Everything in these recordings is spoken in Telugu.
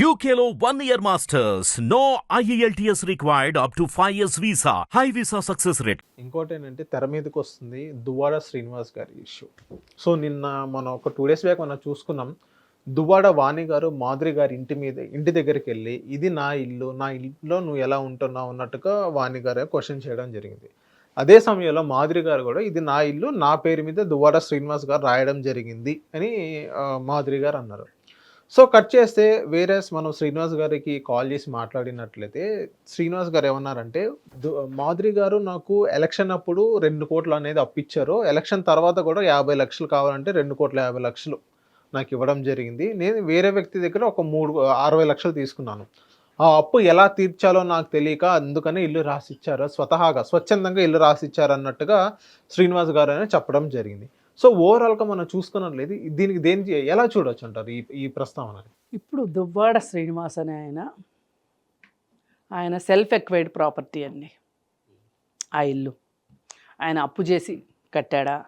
యూకేలో one year masters no E IELTS required up to 5 years visa. High visa success rate. ఇంకోటి ఏంటంటే తెర మీదకి వస్తుంది దువ్వాడ శ్రీనివాస్ గారి ఇష్యూ సో నిన్న మనం ఒక టూ డేస్ బ్యాక్ మనం చూసుకున్నాం. దువ్వాడ వాణి గారు మాధురి గారి ఇంటి మీద ఇంటి దగ్గరికి వెళ్ళి ఇది నా ఇల్లు నా ఇల్లులో నువ్వు ఎలా ఉంటున్నావు? అన్నట్టుగా వాణి గారు క్వశ్చన్ చేయడం జరిగింది. అదే సమయంలో మాధురి గారు కూడా ఇది నా ఇల్లు నా పేరు మీద దువ్వాడ శ్రీనివాస్ గారు రాయడం జరిగింది అని మాధురి గారు అన్నారు. సో కట్ చేస్తే వేరే మనం శ్రీనివాస్ గారికి కాల్ చేసి మాట్లాడినట్లయితే శ్రీనివాస్ గారు ఏమన్నారంటే దు- మాధురి గారు నాకు ఎలక్షన్ అప్పుడు రెండు కోట్లు అనేది అప్పిచ్చారు. ఎలక్షన్ తర్వాత కూడా యాభై లక్షలు కావాలంటే రెండు కోట్ల యాభై లక్షలు నాకు ఇవ్వడం జరిగింది. నేను వేరే వ్యక్తి దగ్గర ఒక మూడు అరవై లక్షలు తీసుకున్నాను. ఆ అప్పు ఎలా తీర్చాలో నాకు తెలియక అందుకనే ఇల్లు రాసిచ్చారు. స్వతహాగా స్వచ్ఛందంగా ఇల్లు రాసిచ్చారు అన్నట్టుగా శ్రీనివాస్ గారు అని చెప్పడం జరిగింది. సో ఓవరాల్గా మనం చూసుకున్నట్లేదు దీనికి దేనికి ఎలా చూడొచ్చు అంటారు ఈ ఈ ప్రస్తావన ఇప్పుడు దువ్వాడ శ్రీనివాస్ అనే ఆయన ఆయన సెల్ఫ్ ఎక్వైర్డ్ ప్రాపర్టీ అండి. ఆ ఇల్లు. ఆయన అప్పు చేసి కట్టాడా?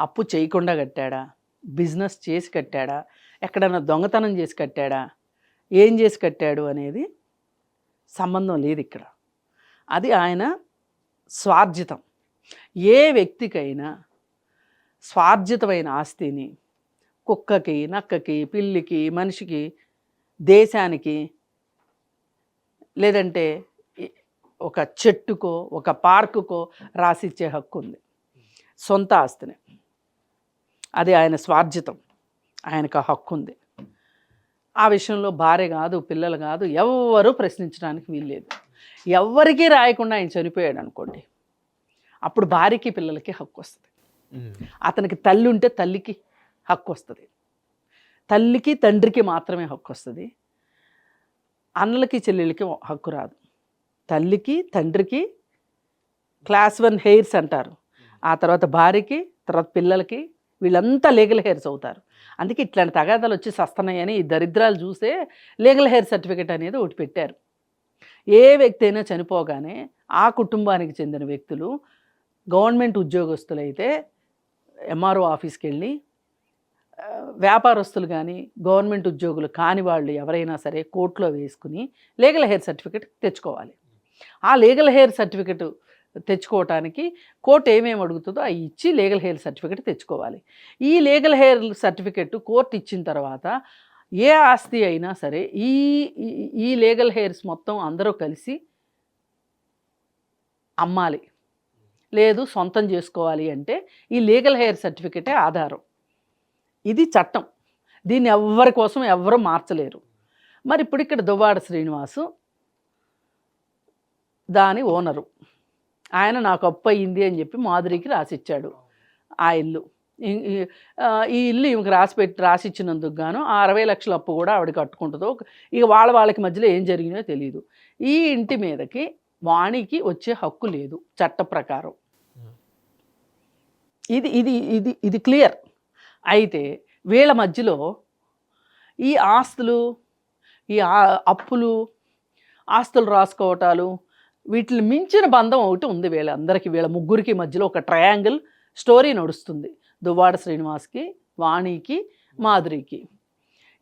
అప్పు చేయకుండా కట్టాడా? బిజినెస్ చేసి కట్టాడా? ఎక్కడన్నా దొంగతనం చేసి కట్టాడా? ఏం చేసి కట్టాడు అనేది సంబంధం లేదు ఇక్కడ. అది ఆయన స్వార్జితం. ఏ వ్యక్తికైనా స్వార్జితమైన ఆస్తిని కుక్కకి నక్కకి పిల్లికి మనిషికి దేశానికి లేదంటే ఒక చెట్టుకో ఒక పార్కుకో రాసిచ్చే హక్కు ఉంది. సొంత ఆస్తిని. అది ఆయన స్వార్జితం. ఆయనకు ఆ హక్కు ఉంది. ఆ విషయంలో భార్య కాదు పిల్లలు కాదు ఎవ్వరూ ప్రశ్నించడానికి వీల్లేదు. ఎవ్వరికీ రాయకుండా ఆయన చనిపోయాడు అనుకోండి అప్పుడు భార్యకి పిల్లలకి హక్కు వస్తుంది. అతనికి తల్లి ఉంటే తల్లికి హక్కు వస్తుంది. తల్లికి తండ్రికి మాత్రమే హక్కు వస్తుంది. అన్నలకి చెల్లెళ్ళకి హక్కు రాదు. తల్లికి తండ్రికి క్లాస్ వన్ హెయిర్స్ అంటారు. ఆ తర్వాత భార్యకి తర్వాత పిల్లలకి వీళ్ళంతా లీగల్ హెయిర్స్ అవుతారు. అందుకే ఇట్లాంటి తగాదాలు వచ్చి సస్తున్నాయని ఈ దరిద్రాలు చూసే లీగల్ హెయిర్ సర్టిఫికేట్ అనేది ఒకటి పెట్టారు. ఏ వ్యక్తి అయినా చనిపోగానే ఆ కుటుంబానికి చెందిన వ్యక్తులు గవర్నమెంట్ ఉద్యోగస్తులైతే ఎంఆర్ఓ ఆఫీస్కి వెళ్ళి వ్యాపారస్తులు కానీ గవర్నమెంట్ ఉద్యోగులు కాని వాళ్ళు ఎవరైనా సరే కోర్టులో వేసుకుని లీగల్ హెయిర్ సర్టిఫికేట్ తెచ్చుకోవాలి. ఆ లీగల్ హెయిర్ సర్టిఫికేట్ తెచ్చుకోవటానికి కోర్టు ఏమేమి అడుగుతుందో అవి ఇచ్చి లీగల్ హెయిర్ సర్టిఫికేట్ తెచ్చుకోవాలి. ఈ లీగల్ హెయిర్ సర్టిఫికేట్ కోర్టు ఇచ్చిన తర్వాత ఏ ఆస్తి అయినా సరే ఈ- ఈ లీగల్ హెయిర్స్ మొత్తం అందరూ కలిసి అమ్మాలి. లేదు సొంతం చేసుకోవాలి అంటే ఈ లీగల్ హెయిర్ సర్టిఫికేటే ఆధారం. ఇది చట్టం. దీన్ని ఎవ్వరి కోసం ఎవ్వరూ మార్చలేరు. మరి ఇప్పుడు ఇక్కడ దువ్వాడ శ్రీనివాసు దాని ఓనరు. ఆయన నాకు అప్పు అయ్యింది అని చెప్పి మాధురికి రాసిచ్చాడు ఆ ఇల్లు. ఈ- ఈ ఇల్లు ఈమెకి రాసి పెట్టి రాసిచ్చినందుకు గాను ఆ అరవై లక్షల అప్పు కూడా ఆవిడ కట్టుకుంటుందో ఇక వాళ్ళ వాళ్ళకి మధ్యలో ఏం జరిగినాయో తెలియదు ఈ ఇంటి మీదకి వాణికి వచ్చే హక్కు లేదు చట్ట ప్రకారం. ఇది ఇది ఇది ఇది క్లియర్. అయితే వీళ్ళ మధ్యలో ఈ ఆస్తులు ఈ అప్పులు ఆస్తులు రాసుకోవటాలు వీటిని మించిన బంధం ఒకటి ఉంది వీళ్ళందరికీ వీళ్ళ ముగ్గురికి మధ్యలో ఒక ట్రయాంగిల్ స్టోరీ నడుస్తుంది. దువ్వాడ శ్రీనివాస్కి వాణికి మాధురికి.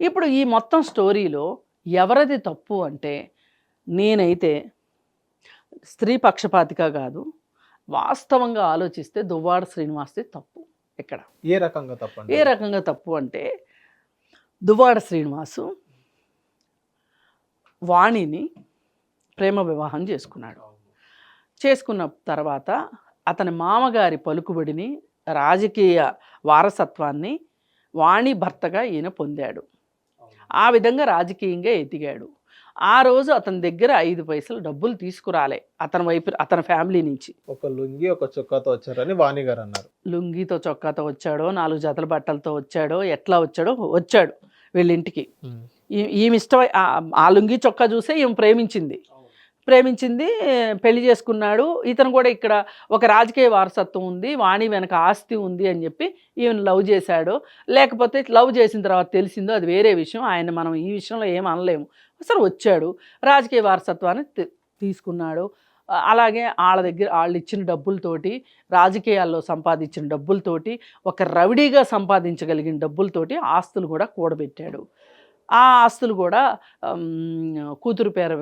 ఇప్పుడు ఈ మొత్తం స్టోరీలో ఎవరిది తప్పు అంటే నేనైతే స్త్రీ పక్షపాతిగా కాదు వాస్తవంగా ఆలోచిస్తే దువ్వాడ శ్రీనివాస్ది తప్పు ఇక్కడ ఏ రకంగా తప్పండి? ఏ రకంగా తప్పు అంటే దువ్వాడ శ్రీనివాసు వాణిని ప్రేమ వివాహం చేసుకున్నాడు. చేసుకున్న తర్వాత అతని మామగారి పలుకుబడిని రాజకీయ వారసత్వాన్ని వాణి భర్తగా ఈయన పొందాడు. ఆ విధంగా రాజకీయంగా ఎదిగాడు. ఆ రోజు అతని దగ్గర ఐదు పైసలు డబ్బులు తీసుకురాలే అతని వైపు అతని ఫ్యామిలీ నుంచి. ఒక లుంగి ఒక చొక్కాతో వచ్చారని వాణి గారు అన్నారు. లుంగితో చొక్కాతో వచ్చాడో నాలుగు జతల బట్టలతో వచ్చాడో ఎట్లా వచ్చాడో వచ్చాడు వీళ్ళింటికి. ఈమె ఇష్టం ఆ లుంగి చొక్కా చూసే ఈమె ప్రేమించింది. ప్రేమించింది పెళ్ళి చేసుకున్నాడు. ఇతను కూడా ఇక్కడ ఒక రాజకీయ వారసత్వం ఉంది వాణి వెనక ఆస్తి ఉంది అని చెప్పి ఈయన లవ్ చేశాడు. లేకపోతే లవ్ చేసిన తర్వాత తెలిసిందో అది వేరే విషయం. ఆయన మనం ఈ విషయంలో ఏం అనలేము. అసలు వచ్చాడు. రాజకీయ వారసత్వాన్ని తీసుకున్నాడు. అలాగే వాళ్ళ దగ్గర వాళ్ళు ఇచ్చిన డబ్బులతోటి రాజకీయాల్లో సంపాదించిన డబ్బులతోటి ఒక రవిడీగా సంపాదించగలిగిన డబ్బులతోటి ఆస్తులు కూడా కూడబెట్టాడు. ఆ ఆస్తులు కూడా కూతురు పేరు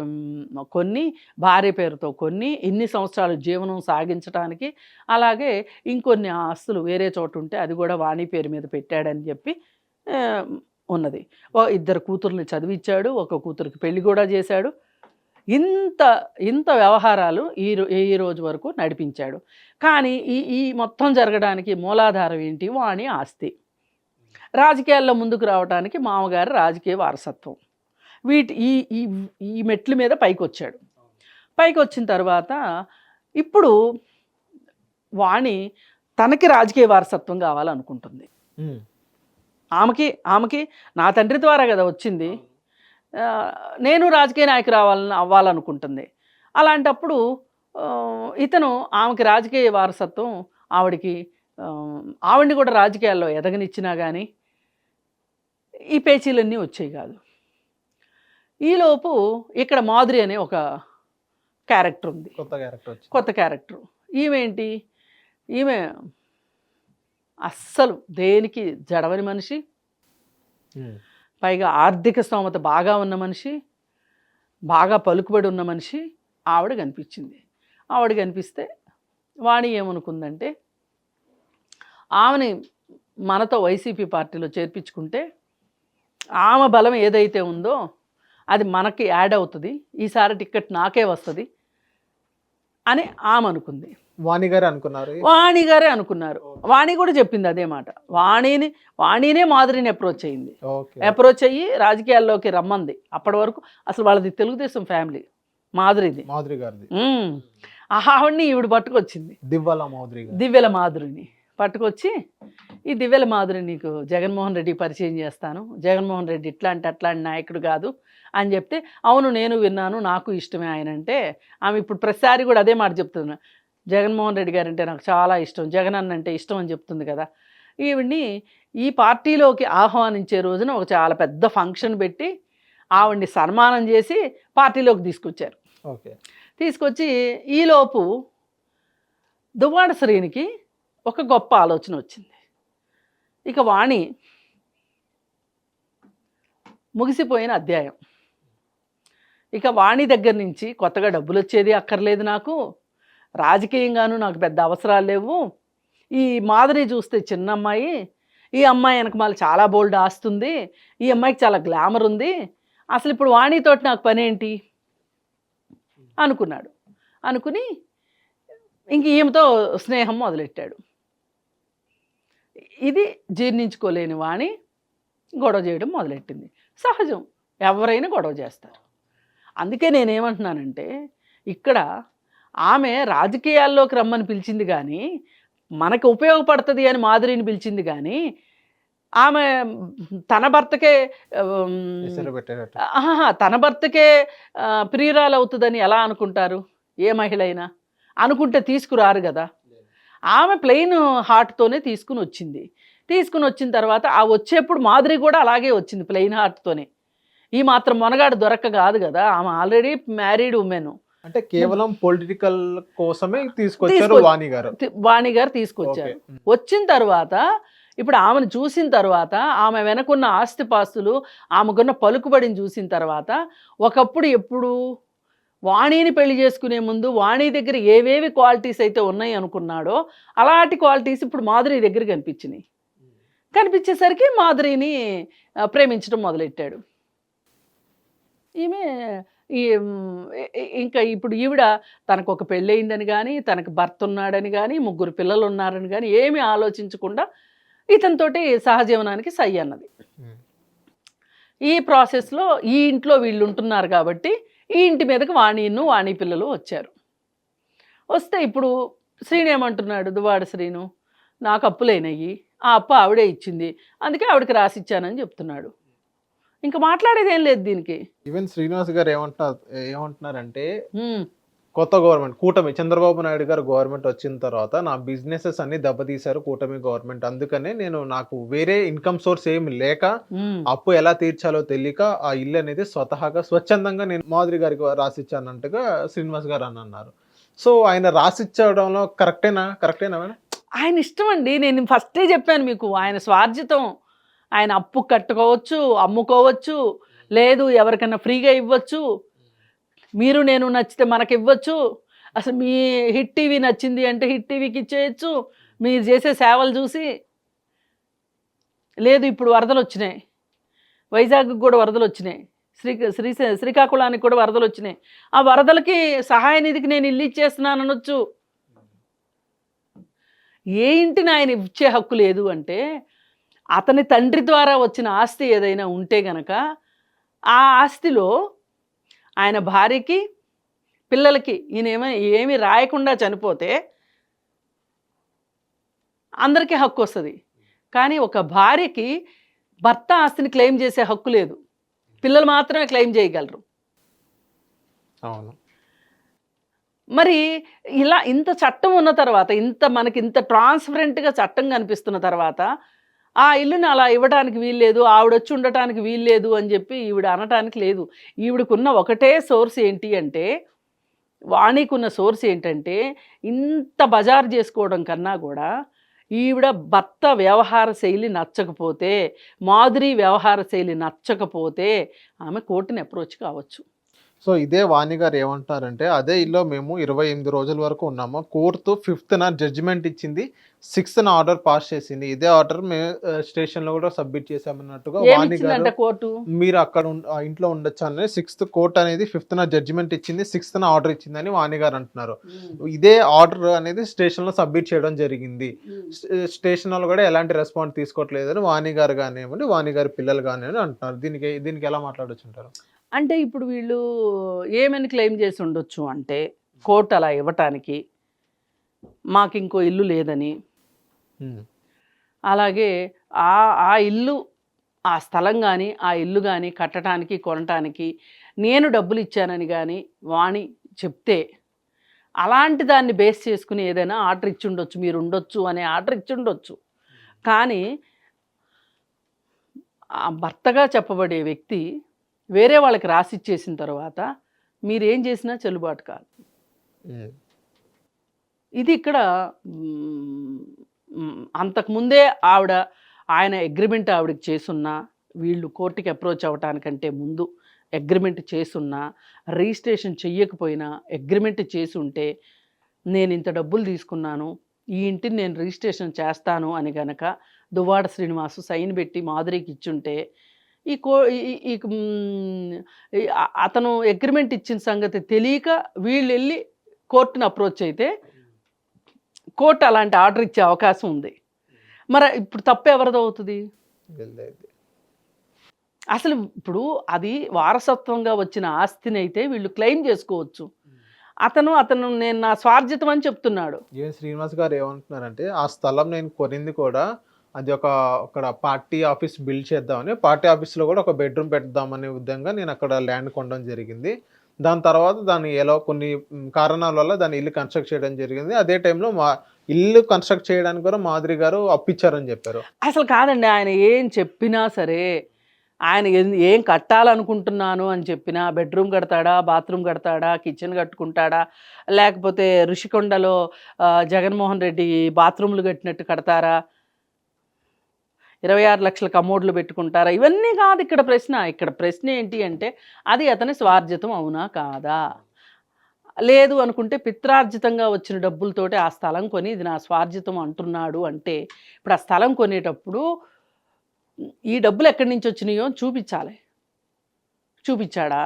కొన్ని భార్య పేరుతో కొన్ని ఇన్ని సంవత్సరాలు జీవనం సాగించడానికి అలాగే ఇంకొన్ని ఆస్తులు వేరే చోట ఉంటే అది కూడా వాణి పేరు మీద పెట్టాడని చెప్పి ఉన్నది. ఓ ఇద్దరు కూతుర్ని చదివించాడు ఒక కూతురికి పెళ్ళి కూడా చేశాడు. ఇంత ఇంత వ్యవహారాలు ఈ ఈ రోజు వరకు నడిపించాడు. కానీ ఈ ఈ మొత్తం జరగడానికి మూలాధారం ఏంటి? వాణి ఆస్తి. రాజకీయాల్లో ముందుకు రావడానికి మామగారి రాజకీయ వారసత్వం. వీటి ఈ ఈ ఈ మెట్ల మీద పైకి వచ్చాడు పైకి వచ్చిన తర్వాత ఇప్పుడు వాణి తనకి రాజకీయ వారసత్వం కావాలనుకుంటుంది. ఆమెకి ఆమెకి నా తండ్రి ద్వారా కదా వచ్చింది. నేను రాజకీయ నాయకు రావాలని అవ్వాలనుకుంటుంది. అలాంటప్పుడు ఇతను ఆమెకి రాజకీయ వారసత్వం ఆవిడికి ఆవిడ్ని కూడా రాజకీయాల్లో ఎదగనిచ్చినా కానీ ఈ పేచీలన్నీ వచ్చేవి కాదు. ఈలోపు ఇక్కడ మాధురి అనే ఒక క్యారెక్టర్ ఉంది. కొత్త క్యారెక్టర్ కొత్త క్యారెక్టర్. ఈమె ఈమె అస్సలు దేనికి జడవని మనిషి. పైగా ఆర్థిక స్తోమత బాగా ఉన్న మనిషి బాగా పలుకుబడి ఉన్న మనిషి ఆవిడ కనిపించింది. ఆవిడ కనిపిస్తే వాణి ఏమనుకుందంటే ఆమెని మనతో వైసీపీ పార్టీలో చేర్పించుకుంటే ఆమె బలం ఏదైతే ఉందో అది మనకి యాడ్ అవుతుంది. ఈసారి టికెట్ నాకే వస్తుంది. అని ఆమె అనుకుంది. వాణి గారు అనుకున్నారు. వాణి గారే అనుకున్నారు వాణి కూడా చెప్పింది అదే మాట. వాణిని వాణినే మాదిరిని అప్రోచ్ ఓకే. అప్రోచ్ అయ్యి రాజకీయాల్లోకి రమ్మంది. అప్పటి వరకు అసలు వాళ్ళది తెలుగుదేశం ఫ్యామిలీ మాధురిది మాధురి గారిది. ఆవిడ్ని ఈవిడ పట్టుకొచ్చింది. దివ్వాల మాధురి దివ్యల మాధురిని పట్టుకొచ్చి ఈ దివ్యల మాధురి నీకు జగన్మోహన్ రెడ్డి పరిచయం చేస్తాను. జగన్మోహన్ రెడ్డి ఇట్లాంటి అట్లాంటి నాయకుడు కాదు. అని చెప్తే అవును నేను విన్నాను నాకు ఇష్టమే ఆయన అంటే ఆమె ఇప్పుడు ప్రతిసారి కూడా అదే మాట చెప్తున్నా జగన్మోహన్ రెడ్డి గారు అంటే నాకు చాలా ఇష్టం జగన్ అన్న అంటే ఇష్టం అని చెప్తుంది కదా. ఈవిడ్ని ఈ పార్టీలోకి ఆహ్వానించే రోజున ఒక చాలా పెద్ద ఫంక్షన్ పెట్టి ఆవిడ్ని సన్మానం చేసి పార్టీలోకి తీసుకొచ్చారు. ఓకే. తీసుకొచ్చి ఈలోపు దువ్వాడ శ్రేణికి ఒక గొప్ప ఆలోచన వచ్చింది. ఇక వాణి ముగిసిపోయిన అధ్యాయం. ఇక వాణి దగ్గర నుంచి కొత్తగా డబ్బులు వచ్చేది అక్కర్లేదు నాకు. రాజకీయంగాను నాకు పెద్ద అవసరాలు లేవు. ఈ మాదిరి చూస్తే చిన్న అమ్మాయి ఈ అమ్మాయి వెనక మళ్ళీ చాలా బోల్డ్ ఆస్తుంది ఈ అమ్మాయికి చాలా గ్లామర్ ఉంది. అసలు ఇప్పుడు వాణితోటి నాకు పని ఏంటి అనుకున్నాడు. అనుకుని ఇంక ఈమెతో స్నేహం మొదలెట్టాడు. ఇది జీర్ణించుకోలేని వాణి గొడవ చేయడం మొదలెట్టింది. సహజం. ఎవరైనా గొడవ చేస్తారు. అందుకే నేనేమంటున్నానంటే ఇక్కడ ఆమె రాజకీయాల్లోకి రమ్మని పిలిచింది కానీ మనకు ఉపయోగపడుతుంది అని మాధురిని పిలిచింది కానీ ఆమె తన భర్తకే తన భర్తకే ప్రియురాలు అవుతుందని ఎలా అనుకుంటారు? ఏ మహిళ అయినా అనుకుంటే తీసుకురారు కదా. ఆమె ప్లెయిన్ హార్ట్తోనే తీసుకుని వచ్చింది తీసుకుని వచ్చిన తర్వాత ఆ వచ్చేప్పుడు మాధురి కూడా అలాగే వచ్చింది ప్లెయిన్ హార్ట్తోనే. ఈ మాత్రం మొనగాడు దొరక్క కాదు కదా. ఆమె ఆల్రెడీ మ్యారీడ్ ఉమెన్ అంటే కేవలం పొలిటికల్ కోసమే తీసుకొచ్చారు తీసుకొ- వాణి గారు. వాణి గారు తీసుకొచ్చారు. వచ్చిన తర్వాత ఇప్పుడు ఆమెను చూసిన తర్వాత ఆమె వెనకున్న ఆస్తిపాస్తులు ఆమెకున్న పలుకుబడిని చూసిన తర్వాత ఒకప్పుడు ఎప్పుడు వాణిని పెళ్ళి చేసుకునే ముందు వాణి దగ్గర ఏవేవి క్వాలిటీస్ అయితే ఉన్నాయి అనుకున్నాడో అలాంటి క్వాలిటీస్ ఇప్పుడు మాధురి దగ్గర కనిపించినాయి. కనిపించేసరికి మాధురిని ప్రేమించడం మొదలెట్టాడు. ఈమె ఈ ఇంకా ఇప్పుడు ఈవిడ తనకు ఒక పెళ్ళయిందని కానీ తనకు భర్త ఉన్నాడని కానీ ముగ్గురు పిల్లలు ఉన్నారని కానీ ఏమీ ఆలోచించకుండా ఇతనితోటి సహజీవనానికి సై అన్నది. ఈ ప్రాసెస్లో ఈ ఇంట్లో వీళ్ళు ఉంటున్నారు కాబట్టి ఈ ఇంటి మీదకి వాణిను వాణి పిల్లలు వచ్చారు. వస్తే ఇప్పుడు శ్రీను ఏమంటున్నాడు దువాడ శ్రీను నాకు అప్పులైనవి ఆ అప్పు ఆవిడే ఇచ్చింది అందుకే ఆవిడకి రాసిచ్చానని చెప్తున్నాడు. ఇంకా మాట్లాడేది ఏం లేదు దీనికి. ఈవెన్ శ్రీనివాస్ గారు ఏమంటున్నారు ఏమంటున్నారంటే కొత్త గవర్నమెంట్ కూటమి చంద్రబాబు నాయుడు గారు గవర్నమెంట్ వచ్చిన తర్వాత నా బిజినెసెస్ అన్ని దెబ్బతీశారు కూటమి గవర్నమెంట్. అందుకనే నేను నాకు వేరే ఇన్కమ్ సోర్స్ ఏమి లేక. అప్పు ఎలా తీర్చాలో తెలియక ఆ ఇల్లు అనేది స్వతహాగా స్వచ్ఛందంగా నేను మాధురి గారికి రాసిచ్చానంటగా శ్రీనివాస్ గారు అని అన్నారు. సో ఆయన రాసిచ్చడంలో కరెక్టేనా? కరెక్టేనా ఆయన ఇష్టం అండి. నేను ఫస్టే చెప్పాను మీకు ఆయన స్వార్జితం ఆయన అప్పు కట్టుకోవచ్చు అమ్ముకోవచ్చు లేదు ఎవరికైనా ఫ్రీగా ఇవ్వచ్చు. మీరు నేను నచ్చితే మనకి ఇవ్వచ్చు. అసలు మీ హిట్ టీవీ నచ్చింది అంటే హిట్ టీవీకి ఇచ్చేయచ్చు. మీరు చేసే సేవలు చూసి లేదు ఇప్పుడు వరదలు వచ్చినాయి. వైజాగ్కి కూడా వరదలు వచ్చినాయి. శ్రీ శ్రీ శ్రీకాకుళానికి కూడా వరదలు వచ్చినాయి. ఆ వరదలకి సహాయ నిధికి నేను ఇల్లు ఇచ్చేస్తున్నాను అనొచ్చు. ఏ ఇంటిని ఆయన ఇచ్చే హక్కు లేదు అంటే అతని తండ్రి ద్వారా వచ్చిన ఆస్తి ఏదైనా ఉంటే గనక ఆ ఆస్తిలో ఆయన భార్యకి పిల్లలకి ఈయన ఏమీ ఏమి రాయకుండా చనిపోతే అందరికీ హక్కు వస్తుంది. కానీ ఒక భార్యకి భర్త ఆస్తిని క్లెయిమ్ చేసే హక్కు లేదు. పిల్లలు మాత్రమే క్లెయిమ్ చేయగలరు. అవును. మరి ఇలా ఇంత చట్టం ఉన్న తర్వాత ఇంత మనకి ఇంత ట్రాన్స్పరెంట్గా చట్టం కనిపిస్తున్న తర్వాత ఆ ఇల్లుని అలా ఇవ్వడానికి వీల్లేదు ఆవిడ వచ్చి ఉండటానికి వీల్లేదు అని చెప్పి ఈవిడ అనటానికి లేదు. ఈవిడకున్న ఒకటే సోర్స్ ఏంటి అంటే వాణికున్న సోర్స్ ఏంటంటే ఇంత బజారు చేసుకోవడం కన్నా కూడా ఈవిడ భర్త వ్యవహార శైలి నచ్చకపోతే మాధురి వ్యవహార శైలి నచ్చకపోతే ఆమె కోర్టుని అప్రోచ్ కావచ్చు సో ఇదే వాణి గారు ఏమంటారంటే అదే ఇల్లు మేము ఇరవై ఎనిమిది రోజుల వరకు ఉన్నాము. కోర్టు ఫిఫ్త్న జడ్జిమెంట్ ఇచ్చింది సిక్స్త్ ఆర్డర్ పాస్ చేసింది. ఇదే ఆర్డర్ మేము స్టేషన్లో కూడా సబ్మిట్ చేసామన్నట్టుగా వాణి గారు కోర్టు? మీరు అక్కడ ఇంట్లో ఉండొచ్చు అని సిక్స్త్ కోర్ట్ అనేది ఫిఫ్త్ జడ్జిమెంట్ ఇచ్చింది సిక్స్త్ ఆర్డర్ ఇచ్చిందని వాణి గారు అంటున్నారు. ఇదే ఆర్డర్ అనేది స్టేషన్లో సబ్మిట్ చేయడం జరిగింది. స్టేషన్ వాళ్ళు కూడా ఎలాంటి రెస్పాన్స్ తీసుకోవట్లేదని వాణి గారు కానివ్వండి వాణి గారి పిల్లలు కానివ్వండి అంటున్నారు. దీనికి దీనికి ఎలా మాట్లాడొచ్చు అంటారు? అంటే ఇప్పుడు వీళ్ళు ఏమని క్లెయిమ్ చేసి ఉండొచ్చు అంటే కోర్టు అలా ఇవ్వటానికి మాకు ఇంకో ఇల్లు లేదని. అలాగే ఆ ఆ ఇల్లు ఆ స్థలం కానీ ఆ ఇల్లు కానీ కట్టడానికి కొనటానికి నేను డబ్బులు ఇచ్చానని కానీ వాణి చెప్తే అలాంటి దాన్ని బేస్ చేసుకుని ఏదైనా ఆర్డర్ ఇచ్చి ఉండొచ్చు మీరు ఉండొచ్చు అనే ఆర్డర్ ఇచ్చి ఉండొచ్చు కానీ భర్తగా చెప్పబడే వ్యక్తి వేరే వాళ్ళకి రాసి ఇచ్చేసిన తర్వాత మీరేం చేసినా చెల్లుబాటు కాదు. ఇది ఇక్కడ అంతకుముందే ఆవిడ ఆయన అగ్రిమెంట్ ఆవిడకి చేసున్నా వీళ్ళు కోర్టుకి అప్రోచ్ అవ్వటానికంటే ముందు అగ్రిమెంట్ చేసున్నా రిజిస్ట్రేషన్ చెయ్యకపోయినా అగ్రిమెంట్ చేసి ఉంటే నేను ఇంత డబ్బులు తీసుకున్నాను ఈ ఇంటిని నేను రిజిస్ట్రేషన్ చేస్తాను అని గనక దువ్వాడ శ్రీనివాసు సైన్ పెట్టి మాధురికి ఇచ్చుంటే ఈ కో ఈ- అతను అగ్రిమెంట్ ఇచ్చిన సంగతి తెలియక వీళ్ళు వెళ్ళి కోర్టును అప్రోచ్ అయితే కోర్టు అలాంటి ఆర్డర్ ఇచ్చే అవకాశం ఉంది. మరి ఇప్పుడు తప్పు ఎవరిది అవుతుంది? వీళ్ళది. అసలు ఇప్పుడు అది వారసత్వంగా వచ్చిన ఆస్తిని అయితే వీళ్ళు క్లెయిమ్ చేసుకోవచ్చు. అతను అతను నేను నా స్వార్జితం అని చెప్తున్నాడు. శ్రీనివాస్ గారు ఏమంటున్నారంటే ఆ స్థలం నేను కొనింది కూడా అది ఒక అక్కడ పార్టీ ఆఫీస్ బిల్డ్ చేద్దామని పార్టీ ఆఫీస్లో కూడా ఒక బెడ్రూమ్ పెడదామనే విధంగా నేను అక్కడ ల్యాండ్ కొనడం జరిగింది. దాని తర్వాత దాన్ని ఎలా కొన్ని కారణాల వల్ల దాన్ని ఇల్లు కన్స్ట్రక్ట్ చేయడం జరిగింది. అదే టైంలో మా ఇల్లు కన్స్ట్రక్ట్ చేయడానికి కూడా మాదిరి గారు అప్పిచ్చారని చెప్పారు. అసలు కాదండి ఆయన ఏం చెప్పినా సరే ఆయన ఏం కట్టాలనుకుంటున్నాను అని చెప్పినా బెడ్రూమ్ కడతాడా బాత్రూమ్ కడతాడా కిచెన్ కట్టుకుంటాడా లేకపోతే ఋషికొండలో జగన్మోహన్ రెడ్డి బాత్రూమ్లు కట్టినట్టు కడతారా ఇరవై ఆరు లక్షల కమోడ్లు పెట్టుకుంటారా? ఇవన్నీ కాదు ఇక్కడ ప్రశ్న. ఇక్కడ ప్రశ్న ఏంటి అంటే అది అతని స్వార్జితం అవునా కాదా? లేదు అనుకుంటే పిత్రార్జితంగా వచ్చిన డబ్బులతోటి ఆ స్థలం కొని ఇది నా స్వార్జితం అంటున్నాడు అంటే ఇప్పుడు ఆ స్థలం కొనేటప్పుడు ఈ డబ్బులు ఎక్కడి నుంచి వచ్చినాయో చూపించాలి. చూపించాడా?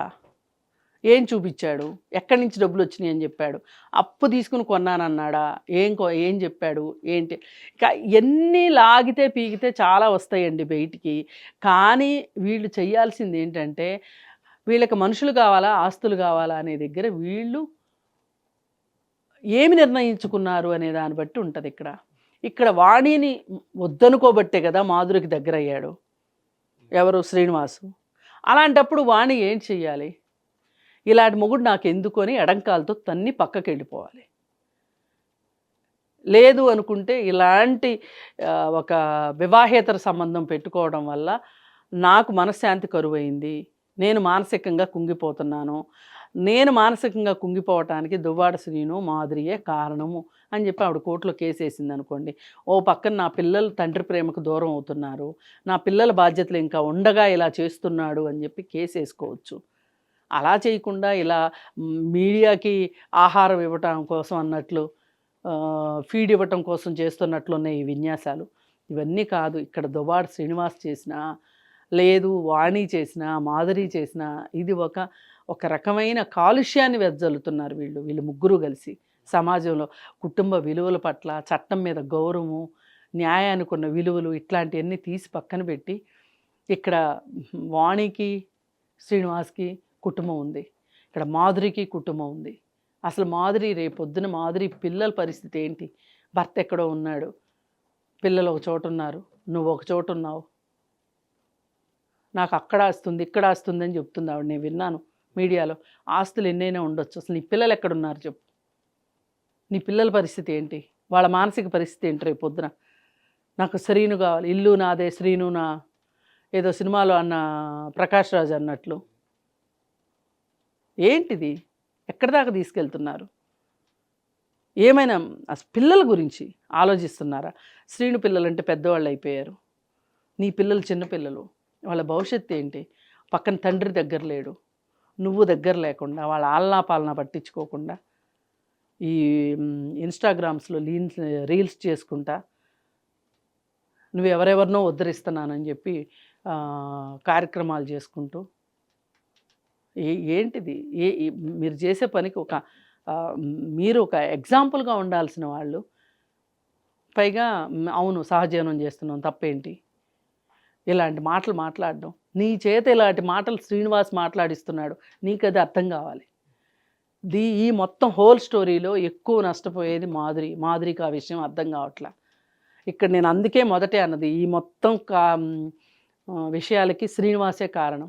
ఏం చూపించాడు? ఎక్కడి నుంచి డబ్బులు వచ్చినాయి అని చెప్పాడు. అప్పు తీసుకుని కొన్నానన్నాడా? ఏం కో ఏం చెప్పాడు? ఏంటి? ఇక ఎన్ని లాగితే పీకితే చాలా వస్తాయండి బయటికి. కానీ వీళ్ళు చేయాల్సింది ఏంటంటే వీళ్ళకి మనుషులు కావాలా ఆస్తులు కావాలా అనే దగ్గర వీళ్ళు ఏమి నిర్ణయించుకున్నారు అనే దాన్ని బట్టి ఉంటుంది ఇక్కడ. ఇక్కడ వాణిని వద్దనుకోబట్టే కదా మాధురికి దగ్గరయ్యాడు. ఎవరు? శ్రీనివాసు. అలాంటప్పుడు వాణి ఏం చెయ్యాలి? ఇలాంటి మొగుడు నాకు ఎందుకొని ఎడంకాలతో తన్ని పక్కకి వెళ్ళిపోవాలి లేదు అనుకుంటే ఇలాంటి ఒక వివాహేతర సంబంధం పెట్టుకోవడం వల్ల నాకు మనశ్శాంతి కరువైంది. నేను మానసికంగా కుంగిపోతున్నాను. నేను మానసికంగా కుంగిపోవటానికి దువ్వాడ శ్రీను మాదిరియే కారణము అని చెప్పి ఆవిడ కోర్టులో కేసేసింది అనుకోండి ఓ పక్కన నా పిల్లలు తండ్రి ప్రేమకు దూరం అవుతున్నారు. నా పిల్లల బాధ్యతలు ఇంకా ఉండగా ఇలా చేస్తున్నాడు అని చెప్పి కేసేసుకోవచ్చు. అలా చేయకుండా ఇలా మీడియాకి ఆహారం ఇవ్వటం కోసం అన్నట్లు ఫీడ్ ఇవ్వటం కోసం చేస్తున్నట్లున్నాయి ఈ విన్యాసాలు. ఇవన్నీ కాదు ఇక్కడ దువాడ శ్రీనివాస్ చేసిన లేదు వాణి చేసిన మాధురి చేసిన ఇది ఒక ఒక రకమైన కాలుష్యాన్ని వెదజల్లుతున్నారు వీళ్ళు వీళ్ళు ముగ్గురు కలిసి సమాజంలో. కుటుంబ విలువల పట్ల చట్టం మీద గౌరవము న్యాయానికి ఉన్న విలువలు ఇట్లాంటివన్నీ తీసి పక్కన పెట్టి ఇక్కడ వాణికి శ్రీనివాస్కి కుటుంబం ఉంది. ఇక్కడ మాధురికి కుటుంబం ఉంది. అసలు మాధురి రేపొద్దున మాధురి పిల్లల పరిస్థితి ఏంటి? భర్త ఎక్కడో ఉన్నాడు. పిల్లలు ఒక చోట ఉన్నారు. నువ్వు ఒక చోట ఉన్నావు. నాకు అక్కడ వస్తుంది ఇక్కడ వస్తుంది అని చెప్తుంది ఆవిడ. నేను విన్నాను మీడియాలో. ఆస్తులు ఎన్నైనా ఉండొచ్చు. అసలు నీ పిల్లలు ఎక్కడున్నారు చెప్పు. నీ పిల్లల పరిస్థితి ఏంటి? వాళ్ళ మానసిక పరిస్థితి ఏంటి రేపు పొద్దున నాకు శ్రీను కావాలి. ఇల్లు నాదే శ్రీను నా. ఏదో సినిమాలో అన్న ప్రకాష్ రాజ్ అన్నట్లు. ఏంటిది? ఎక్కడి దాకా తీసుకెళ్తున్నారు? ఏమైనా అసలు పిల్లల గురించి ఆలోచిస్తున్నారా? శ్రీను పిల్లలంటే పెద్దవాళ్ళు అయిపోయారు. నీ పిల్లలు చిన్నపిల్లలు వాళ్ళ భవిష్యత్తు ఏంటి? పక్కన తండ్రి దగ్గర లేడు. నువ్వు దగ్గర లేకుండా వాళ్ళ ఆలనా పాలన పట్టించుకోకుండా ఈ ఇన్స్టాగ్రామ్స్లో లీన్స్ రీల్స్ చేసుకుంటా నువ్వు ఎవరెవరినో ఉద్ధరిస్తున్నానని చెప్పి కార్యక్రమాలు చేసుకుంటూ ఏ ఏంటిది? ఏ మీరు చేసే పనికి ఒక మీరు ఒక ఎగ్జాంపుల్గా ఉండాల్సిన వాళ్ళు. పైగా అవును సహజీవనం చేస్తున్నాం తప్పేంటి? ఇలాంటి మాటలు మాట్లాడడం. నీ చేత ఇలాంటి మాటలు శ్రీనివాస్ మాట్లాడిస్తున్నాడు. నీకు అది అర్థం కావాలి. దీ ఈ మొత్తం హోల్ స్టోరీలో ఎక్కువ నష్టపోయేది మాధురి మాధురికి ఆ విషయం అర్థం కావట్లా. ఇక్కడ నేను అందుకే మొదటే అన్నది ఈ మొత్తం కా విషయాలకి శ్రీనివాసే కారణం.